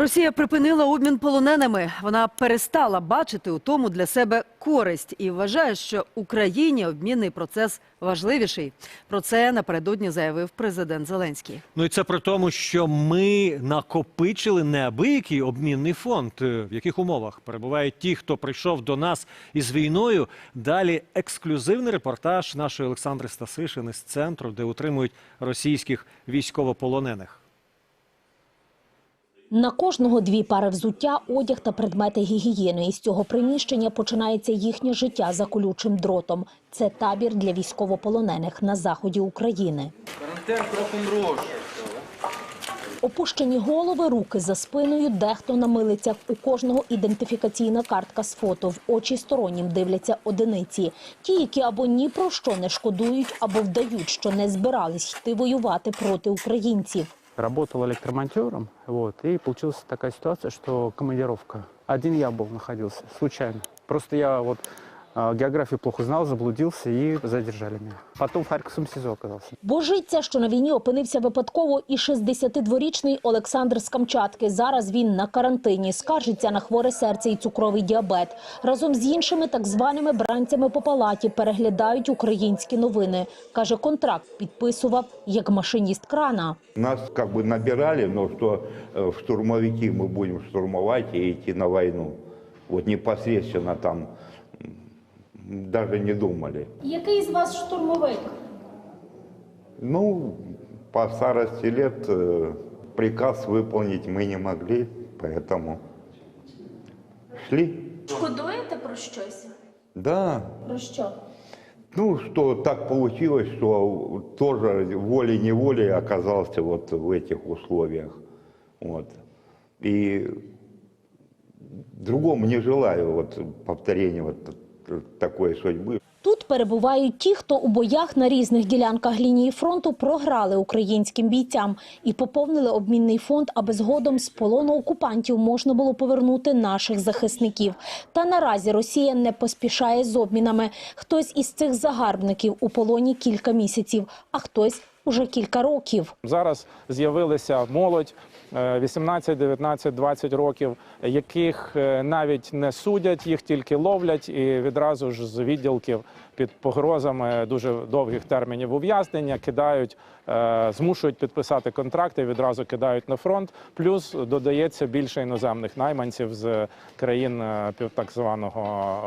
Росія припинила обмін полоненими. Вона перестала бачити у тому для себе користь і вважає, що Україні обмінний процес важливіший. Про це напередодні заявив президент Зеленський. Ну і це при тому, що ми накопичили неабиякий обмінний фонд. Е, В яких умовах перебувають ті, хто прийшов до нас із війною. Далі ексклюзивний репортаж нашої Олександри Стасишини з центру, де утримують російських військовополонених. На кожного дві пари взуття, одяг та предмети гігієни. Із цього приміщення починається їхнє життя за колючим дротом. Це табір для військовополонених на заході України. Карантин трохи мрошу. Опущені голови, руки за спиною, дехто на милицях. У кожного ідентифікаційна картка з фото. В очі стороннім дивляться одиниці. Ті, які або ні про що не шкодують, або вдають, що не збирались йти воювати проти українців. Работал электромонтером, вот, и получилась такая ситуация, что командировка. Один я был, находился, случайно. Просто я вот а, географию плохо знал, заблудился и задержали меня. Потом в Харьковском СИЗО оказался. Божиться, що на війні опинився випадково і 62-річний Олександр з Камчатки. Зараз він на карантині, скаржиться на хворе серце і цукровий діабет. Разом з іншими так званими бранцями по палаті переглядають українські новини. Каже, контракт підписував як машиніст крана. Нас как бы набирали, но что э, в штурмовики мы будем штурмовать и идти на войну. Вот непосредственно там Даже не думали. Який з вас штурмовик? Ну, по старости лет э, приказ выполнить мы не могли, поэтому шли. Шкодуєте про щось? Да, Про що? ну что так получилось, что тоже волей-неволей оказался вот в этих условиях. Вот. И другому не желаю вот повторения вот такой судьбы. Тут перебувають ті, хто у боях на різних ділянках лінії фронту програли українським бійцям і поповнили обмінний фонд, аби згодом з полону окупантів можна було повернути наших захисників. Та наразі Росія не поспішає з обмінами. Хтось із цих загарбників у полоні кілька місяців, а хтось уже кілька років. Зараз з'явилися молодь 18, 19, 20 років, яких е, навіть не судять, їх тільки ловлять і відразу ж з відділків під погрозами дуже довгих термінів ув'язнення кидають, змушують підписати контракти, відразу кидають на фронт. Плюс додається більше іноземних найманців з країн е, пів- так званого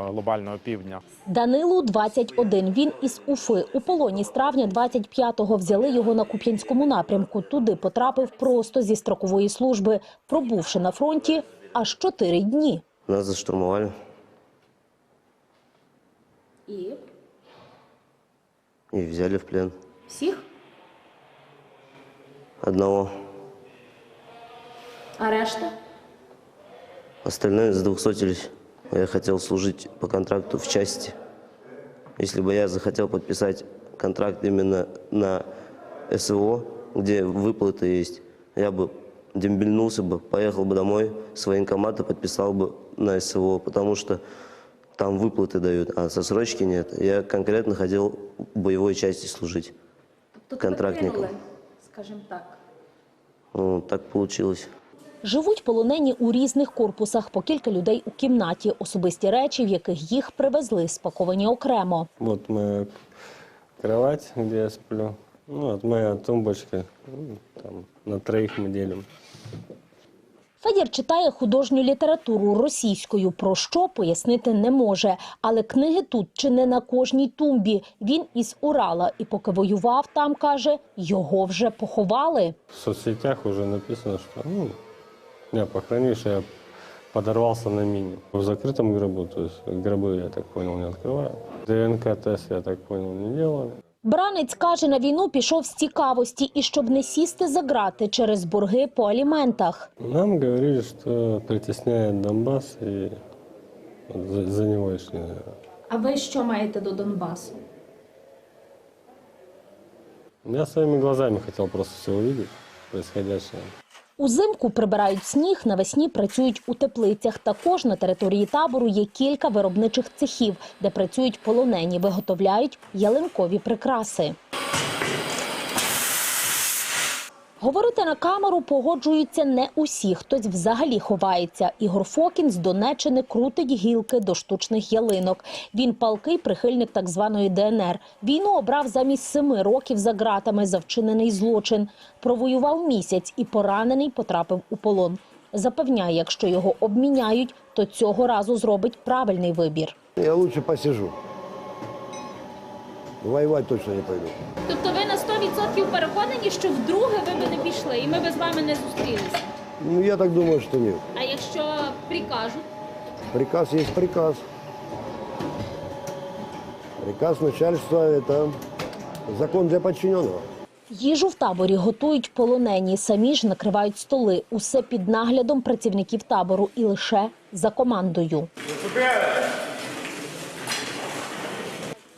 е, глобального півдня. Данилу 21. Він із Уфи. У полоні з травня 25-го взяли його на Куп'янському напрямку. Туди потрапив просто зі строкової служби, пробувши на фронті аж чотири дні. Нас заштурмовали. І и взяли в плен всіх? Одного. А решта? Остальные сдвухсотились. Я хотел служить по контракту в части. Если бы я захотел подписать контракт именно на СВО, где выплаты есть, я бы дембельнулся бы, поехал бы домой с военкомата, подписал бы на СВО, потому что там выплаты дают, а сосрочки нет. Я конкретно хотел в боевой части служить. Контрактником. Скажімо так. Ну, так получилось. Живуть полонені у різних корпусах, по кілька людей у кімнаті. Особисті речі, в яких їх привезли, спаковані окремо. От моя кровать, де я сплю. Ну, от моя тумбочка. Ну, Там на троїх ми делим. Федір читає художню літературу російською, про що пояснити не може. Але книги тут чи не на кожній тумбі. Він із Урала, і поки воював там, каже, його вже поховали. В соцсетях уже написано, что ну, меня похоронили, что я подорвался на мине. В закрытом гробу, то есть гробы, я так понял, не открывают. ДНК-тест, я так понял, не делали. Бранець каже, на війну пішов з цікавості і щоб не сісти за грати через борги по аліментах. Нам говорили, що притісняє Донбас и за, за него и. А ви що маєте до Донбасу? Я своїми глазами хотів просто все увидеть, происходящее. Узимку прибирають сніг, навесні працюють у теплицях. Також на території табору є кілька виробничих цехів, де працюють полонені, виготовляють ялинкові прикраси. Говорити на камеру погоджуються не усі. Хтось взагалі ховається. Ігор Фокін з Донеччини крутить гілки до штучних ялинок. Він палкий прихильник так званої ДНР. Війну обрав замість семи років за ґратами за вчинений злочин. Провоював місяць і поранений потрапив у полон. Запевняє, якщо його обміняють, то цього разу зробить правильний вибір. Я лучше посижу. Воевать точно не пойду. Тобто ви на 100% переконані, що вдруге ви би не пішли, і ми би з вами не зустрілися. Ну, я так думаю, что нет. А якщо прикажуть? Приказ есть приказ. Приказ начальства – это закон для подчиненного. Їжу в таборі готують полонені, самі ж накривають столи. Усе під наглядом працівників табору і лише за командою.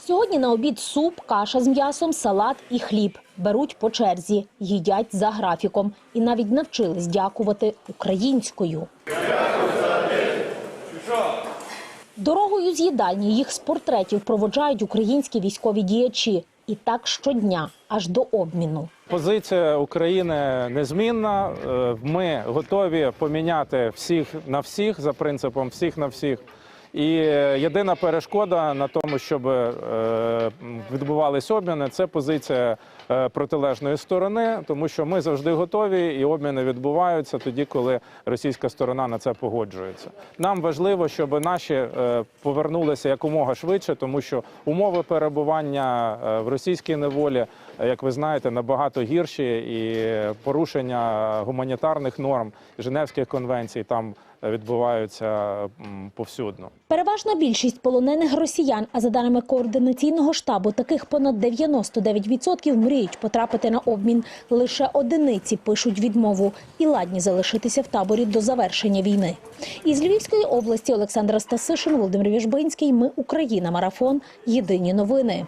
Сьогодні на обід суп, каша з м'ясом, салат і хліб. Беруть по черзі, їдять за графіком і навіть навчились дякувати українською. Дорогою з їдальні їх з портретів проводжають українські військові діячі. І так щодня, аж до обміну. Позиція України незмінна. Е, Ми готові поміняти всіх на всіх за принципом всіх на всіх. І е, єдина перешкода на тому, щоб е, відбувались обміни, це позиція е, протилежної сторони, тому що ми завжди готові, і обміни відбуваються тоді, коли російська сторона на це погоджується. Нам важливо, щоб наші повернулися якомога швидше, тому що умови перебування в російській неволі, як ви знаєте, набагато гірші, і порушення гуманітарних норм Женевських конвенцій там відбуваються повсюдно. Переважна більшість полонених росіян, а за даними координаційного штабу, таких понад 99% мріють потрапити на обмін. Лише одиниці пишуть відмову і ладні залишитися в таборі до завершення війни. Із Львівської області Олександра Стасишин, Володимир Віжбинський. Ми Україна. Марафон. Єдині новини.